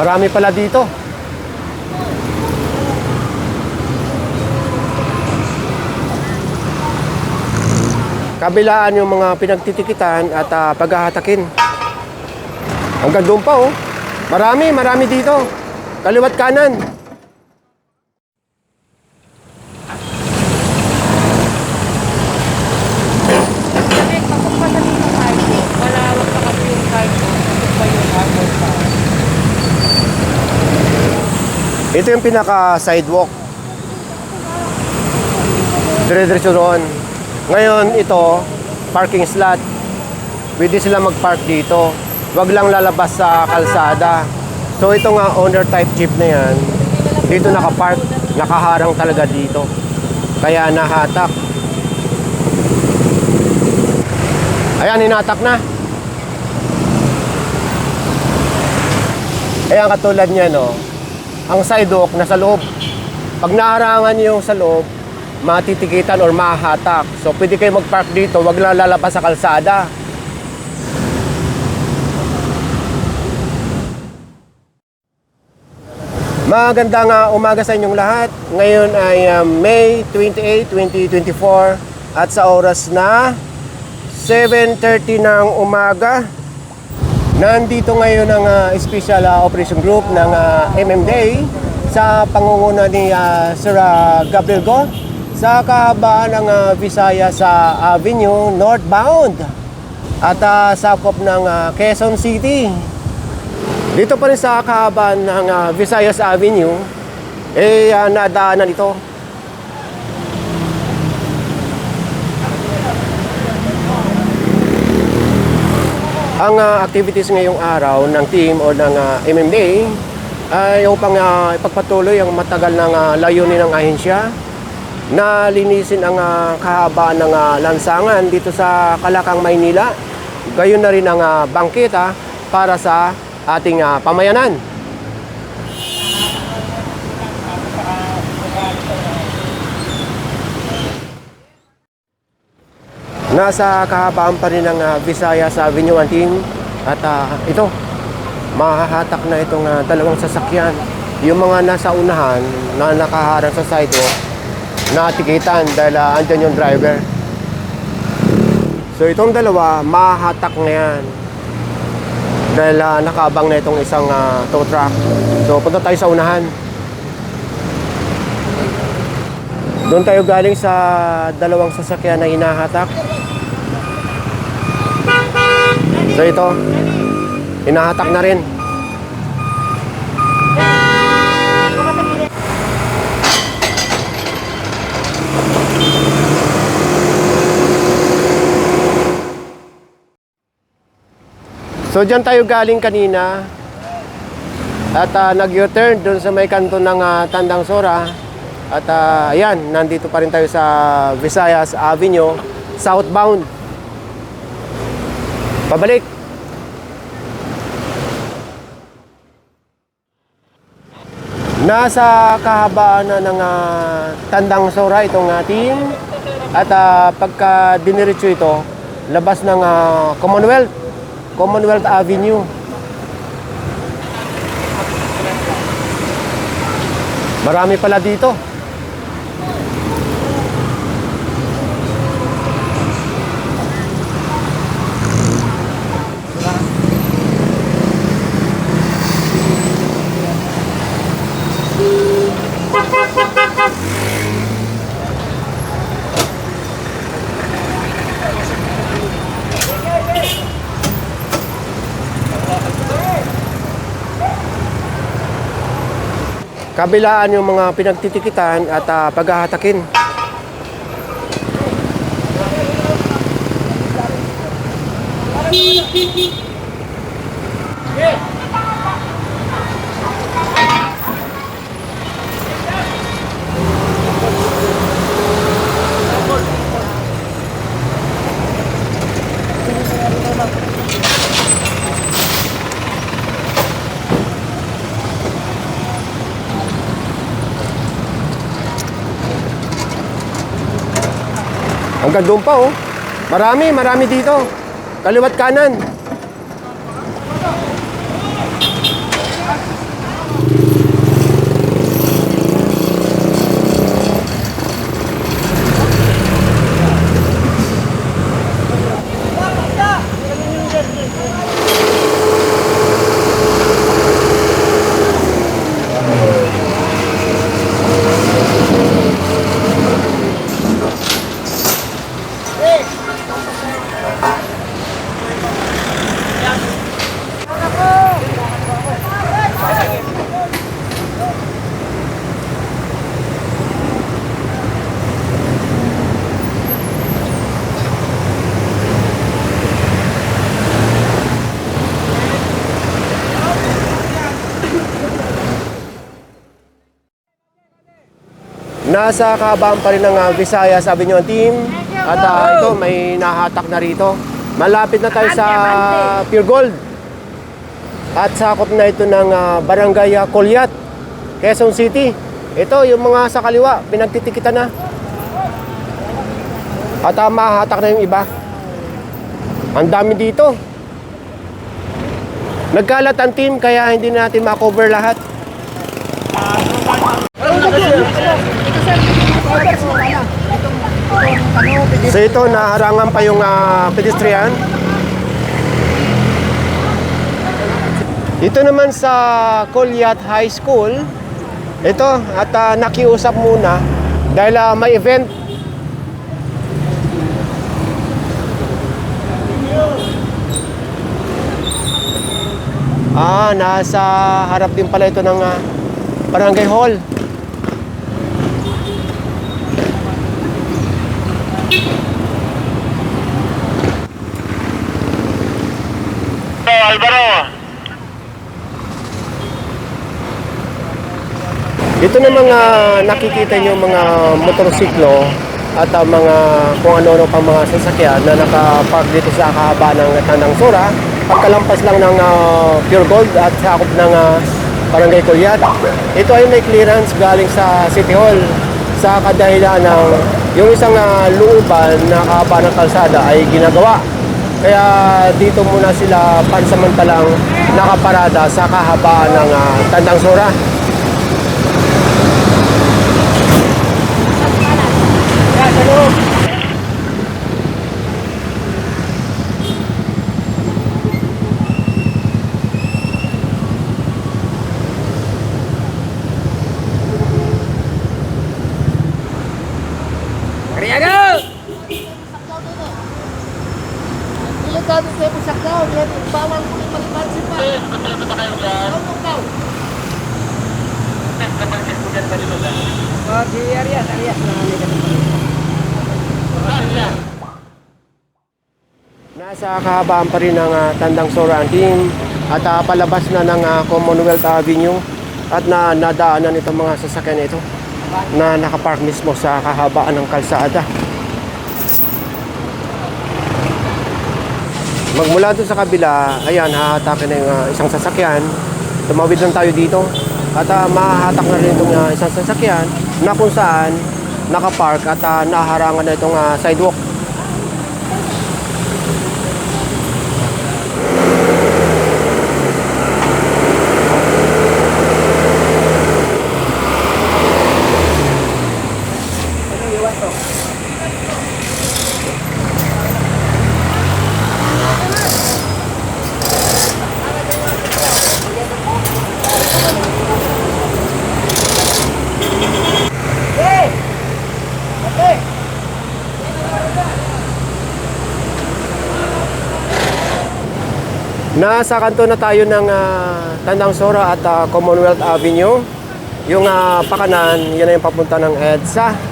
Marami pala dito. Kabilaan yung mga pinagtitikitan at ah, paghahatakin. Hanggang doon pa oh. Marami, marami dito. Kaliwat kanan. Kasi kapag madali yung cargo, malawak pa kasi yung cargo, kapag pa yung armor pa. Ito yung pinaka sidewalk. Dire-diretso roon. Ngayon, ito, parking slot. Pwede sila mag-park dito. Huwag lang lalabas sa kalsada. So ito nga, owner type jeep na yan. Dito nakapark. Nakaharang talaga dito. Kaya nahatak. Ayan, hinatak na. Ayan, katulad niya, no? Ang sidewalk nasa loob. Pag naharangan niyo yung sa loob, matitikitan or mahahatak. So, pwede kayo mag-park dito, wag lang lalabas sa kalsada. Magandang uh, umaga sa inyong lahat. Ngayon ay uh, May 28, 2024 at sa oras na 7.30 ng umaga. Nandito ngayon ang uh, Special uh, Operation Group ng uh, MMDA sa pangunguna ni uh, Sir uh, Gabriel Go sa kahabaan ng uh, Visayas sa Avenue northbound at uh, sakop ng uh, Quezon City. Dito pa rin sa kahabaan ng uh, Visayas Avenue, eh uh, nadaanan ito. Ang uh, activities ngayong araw ng team o ng uh, MMDA ay upang uh, ipagpatuloy ang matagal ng uh, layunin ng ahensya na linisin ang uh, kahabaan ng uh, lansangan dito sa Kalakang, Maynila. Gayon na rin ang uh, bangketa para sa ating uh, pamayanan. Nasa kahabaan pa rin ng uh, Visayas Avenue ang team at ah, ito, mahahatak na itong ah, dalawang sasakyan. Yung mga nasa unahan na nakaharang sa sidewalk, natikitan dahil uh, andyan yung driver. So itong dalawa, mahahatak na yan. Dahil ah, nakabang na itong isang ah, tow truck. So punta tayo sa unahan. Doon tayo galing sa dalawang sasakyan na hinahatak. So ito, hinahatak na rin. So dyan tayo galing kanina at ah, nag-U-turn doon sa may kanto ng ah, Tandang Sora. At ah, ayan, nandito pa rin tayo sa Visayas Avenue, southbound. Pabalik. Nasa kahabaan na ng ah, Tandang Sora itong ating at ah, pagka diniretso ito, labas ng ah, Commonwealth, Commonwealth Avenue. Marami pala dito. Kabilaan yung mga pinagtitikitan at ah, paghahatakin. Hanggang doon pa oh. Marami, marami dito. Kaliwat kanan. Nasa kabaan pa rin ng ah, Visaya, sabi nyo ang team. At ah, ito, may nahatak na rito. Malapit na tayo sa Pure Gold. At sakop na ito ng ah, Barangay Colyat, Quezon City. Ito, yung mga sa kaliwa, pinagtitikitan na. At ah, mahahatak na yung iba. Ang dami dito. Nagkalat ang team, kaya hindi natin makover lahat. So ito, naharangan pa yung ah, pedestrian. Dito naman sa Colyat High School, ito, at ah, nakiusap muna dahil ah, may event. Ah, nasa harap din pala ito ng ah, barangay hall. Ito na mga nakikita nyo mga motorsiklo at ah, mga kung ano-ano pang mga sasakyan na nakapark dito sa kahaba ng Tandang Sura. Pagkalampas lang ng ah, Pure Gold at sakop ng ah, Barangay Colyat. Ito ay may clearance galing sa City Hall sa kadahilan ng yung isang ah, looban na kahaba ng kalsada ay ginagawa. Kaya dito muna sila pansamantalang nakaparada sa kahabaan ng ah, Tandang Sura. Delikado kayo pasakaw, yan bawal mo yung magpansin pa. Ka? Oh, si Arias, Arias na Nasa kahabaan pa rin ng ah, Tandang Sora at ah, palabas na ng ah, Commonwealth Avenue at na nadaanan itong mga sasakyan ito na nakapark mismo sa kahabaan ng kalsada. Magmula doon sa kabila, ayan, hahatakin na yung ah, isang sasakyan. Tumawid lang tayo dito. At uh, mahahatak na rin itong ah, isang sasakyan na kung saan nakapark at ah, naharangan na itong ah, sidewalk. Nasa kanto na tayo ng ah, Tandang Sora at ah, Commonwealth Avenue. Yung ah, pakanan, yan na yung papunta ng EDSA.